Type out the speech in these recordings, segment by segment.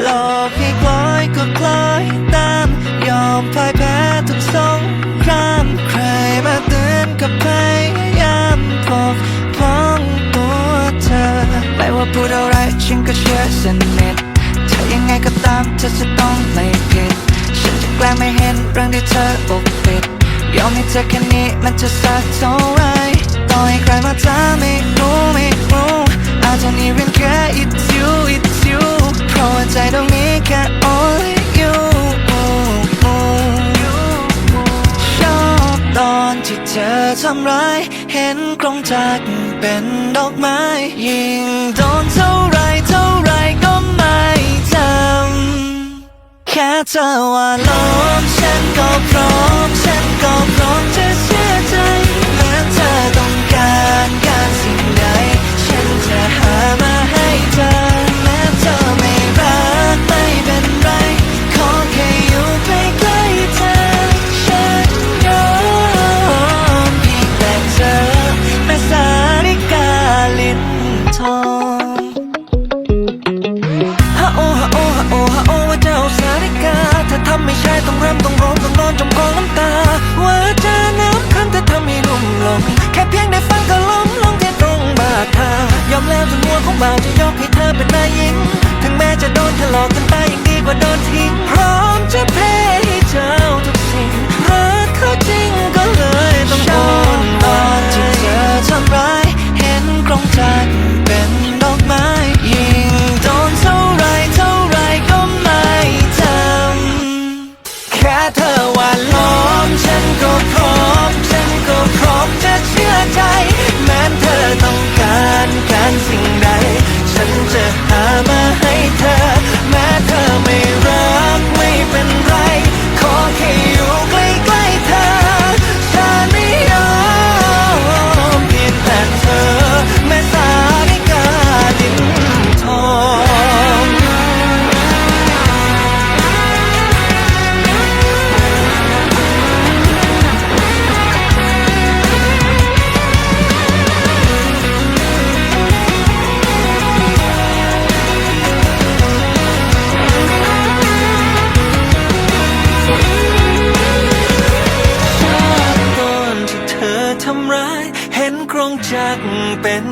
หลอกให้คล้อยก็คล้อยตาม ยอมพ่ายแพ้ทุกสงครามใครมาเตือนก็พยายามปกป้องตัวเธอ ไม่ว่าพูดอะไรฉันก็เชื่อสนิทเธอยังไงก็ตามเธอจะต้องไม่ผิดฉันจะแกล้งไม่เห็นเรื่องที่เธอปกปิดยอมให้เธอแค่นี้มันจะสักเท่าไหรต่อให้ใครมาถามไม่รู้ไม่รู้ I don't even care it's you it's อทำร้าย เห็นกรงจักเป็นดอกไม้ ยิ่งโดนเท่าไรเท่าไรก็ไม่จำแค่เธอว่าล้มฉันก็พร้อม ฉันก็พร้อมจะเชื่อใจ ตัวของบ่าวจะยกให้เธอเป็นนายหญิง ถึงแม้จะโดนถลอกกันตายยังดีกว่าโดนทิ้ง พร้อมจะแพ เป็น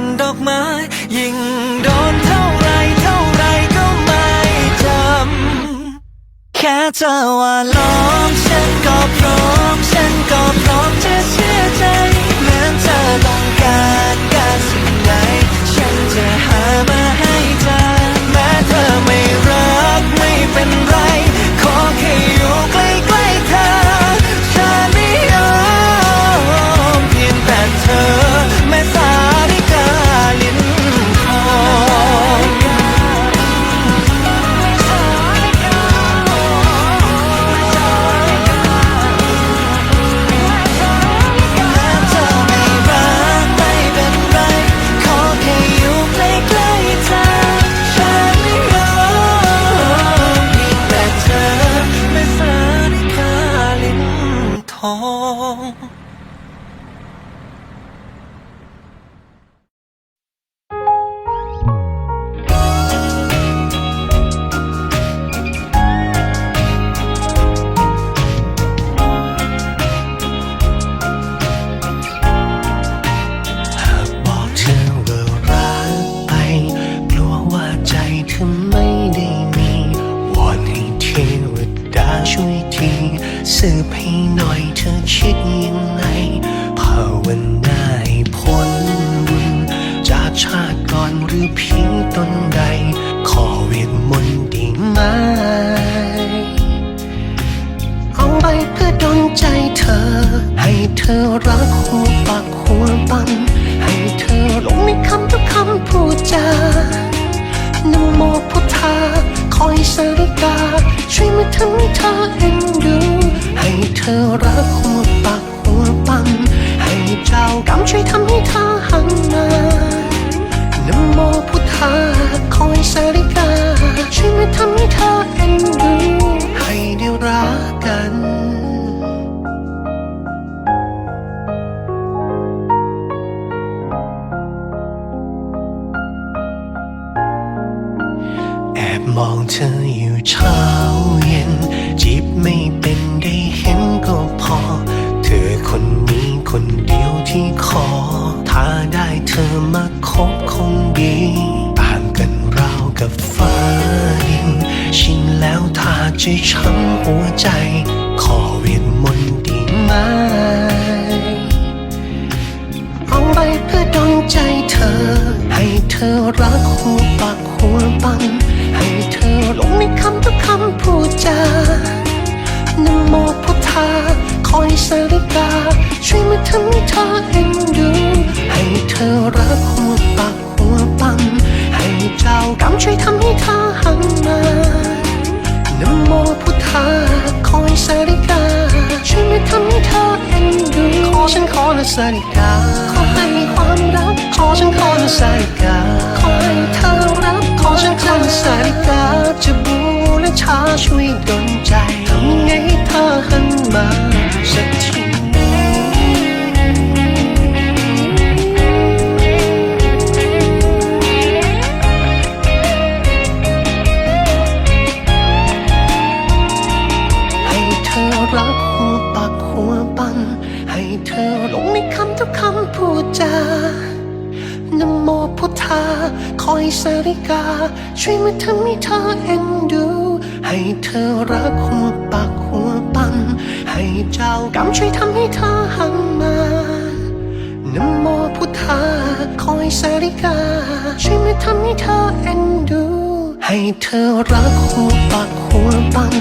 ดนใจเธอ ให้เธอรักหัวปากหัวปัน ให้เธอลงในคำทุกคำพูดจานโมพุทธาคอยสาริกา ช่วยมาทำให้เธอเอ็นดู ให้เธอรักหัวปากหัวปัน ให้เจ้ากรรมช่วยทำให้เธอหันมานโมพุทธาคอยสาริกา ช่วยมาทำให้เธอเอ็นดู ให้ได้รัก ช้ำหัวใจ ขอเวทมนต์ดีไหมเอาไปเพื่อดนใจเธอ ให้เธอรักหัวปากหัวปันให้เธอหลงในคำทุกคำพูดจานโมพุทธาคอยสริกา ช่วยมาทำให้เธอเอ็นดู ให้เธอรักหัวปากหัวปันให้เจ้ากรรมช่วยทำให้เธอหันมา สาริกา ขอให้ความรัก ขอฉันขอนะสาริกา ขอให้เธอรัก ขอฉันขอนะสาริกา จะบูและชาช่วยด พูดจานโมพุทธา คอยสาริกา ช่วยมาทำให้เธอเอ็นดู ให้เธอรักหัวปากหัวปัน ให้เจ้ากรรมช่วยทำให้เธอหันมานโมพุทธา คอยสาริกา ช่วยมาทำให้เธอเอ็นดู ให้เธอรักหัวปากหัวปัน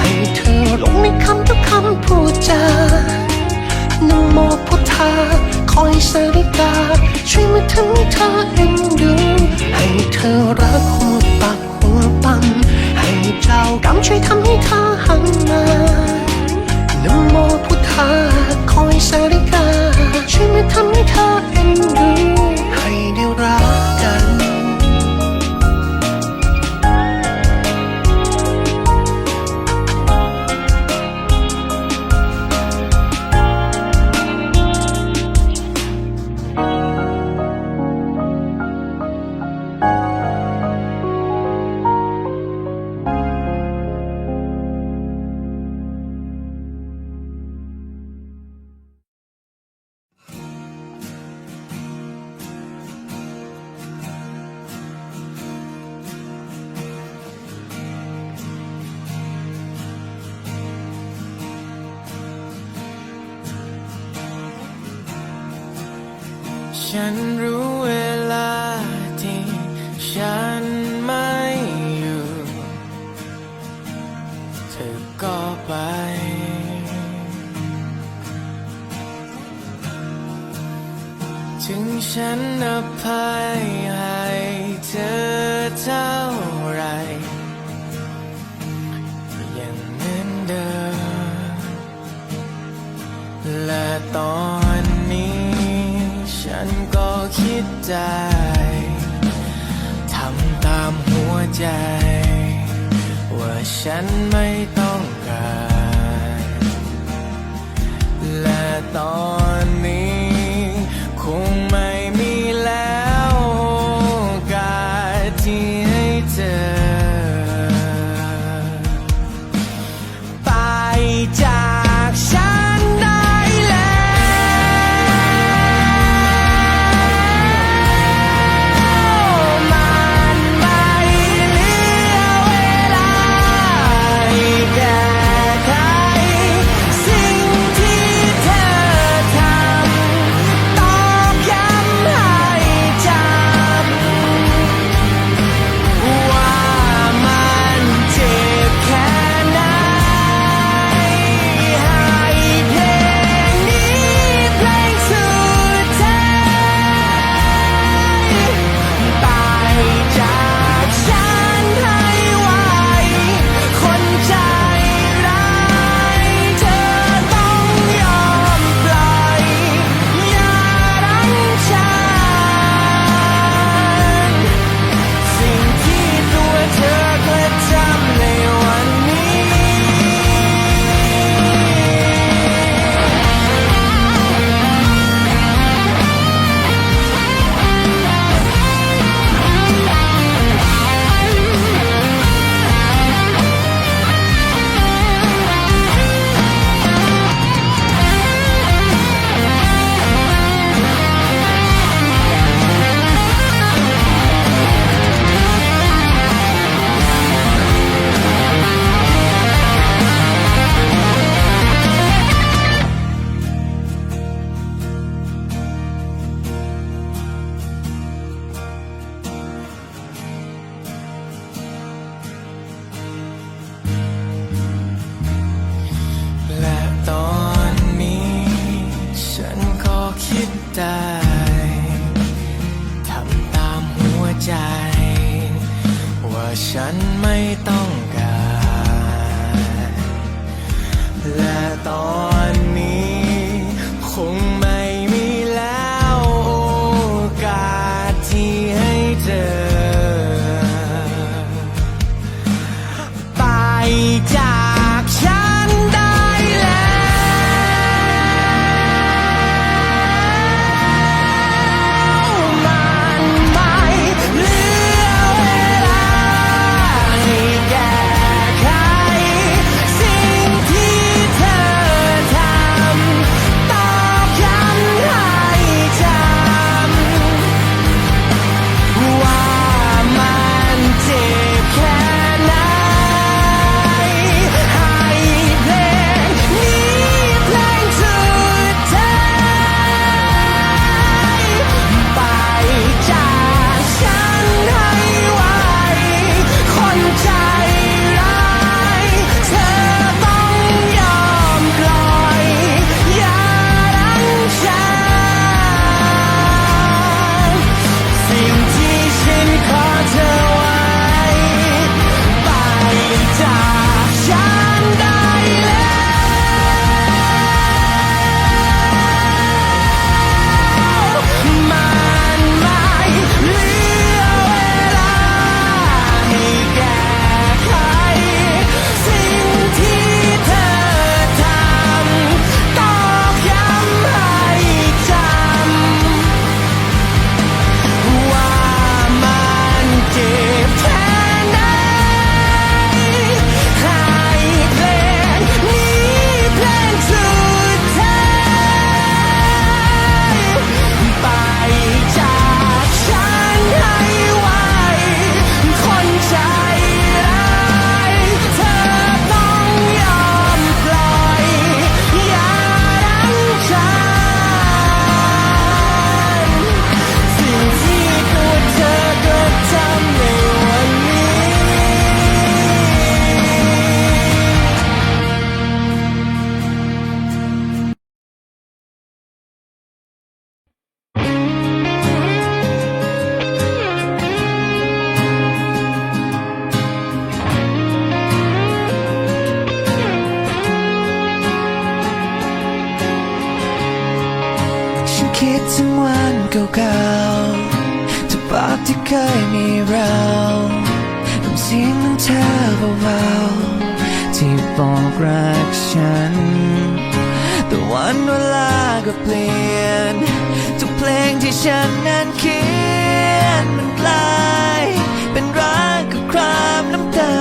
ให้เธอหลงในคำทุกคำพูดจา นโมพุทธาคอยสาริกา ช่วยมาทำให้เธอเอ็นดูให้เธอรักหัวปากหัวปันให้เจ้ากรรมช่วยทำให้เธอหันมานโมพุทธาคอยสาริกา ช่วยมาทำให้เธอเอ็นดูให้ได้รัก ฉันรู้เวลาที่ฉันไม่อยู่ เธอก็ไป ถึงฉันอภัยให้เธอเท่าไรยังเหมือนเดิมและตอน ใจทำตามหัวใจ ว่าฉันไม่ต้องการ และตอน ได้ทำตามหัวใจ ว่าฉันไม่ต้อง ที่เคยมีเราน้ำเสียงของเธอเบาๆที่บอกรักฉัน แต่วันเวลาก็เปลี่ยน ทุกเพลงที่ฉันนั้นเขียนมันกลายเป็นรักกับครามน้ำตา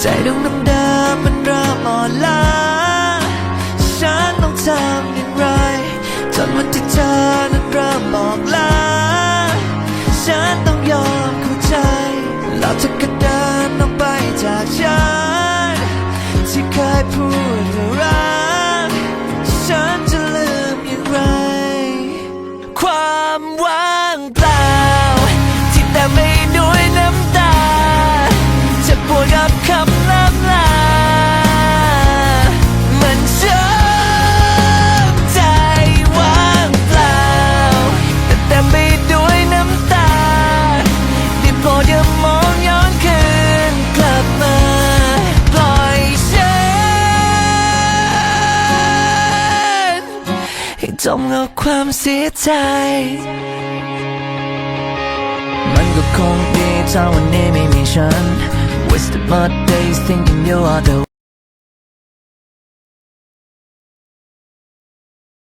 ใจดวงดำๆมันเริ่มอ่อนล้าฉันต้องทำ เอาความเสียใจ มันก็คงดีถ้าวันนี้ไม่มีฉัน Wasted my days thinking you are the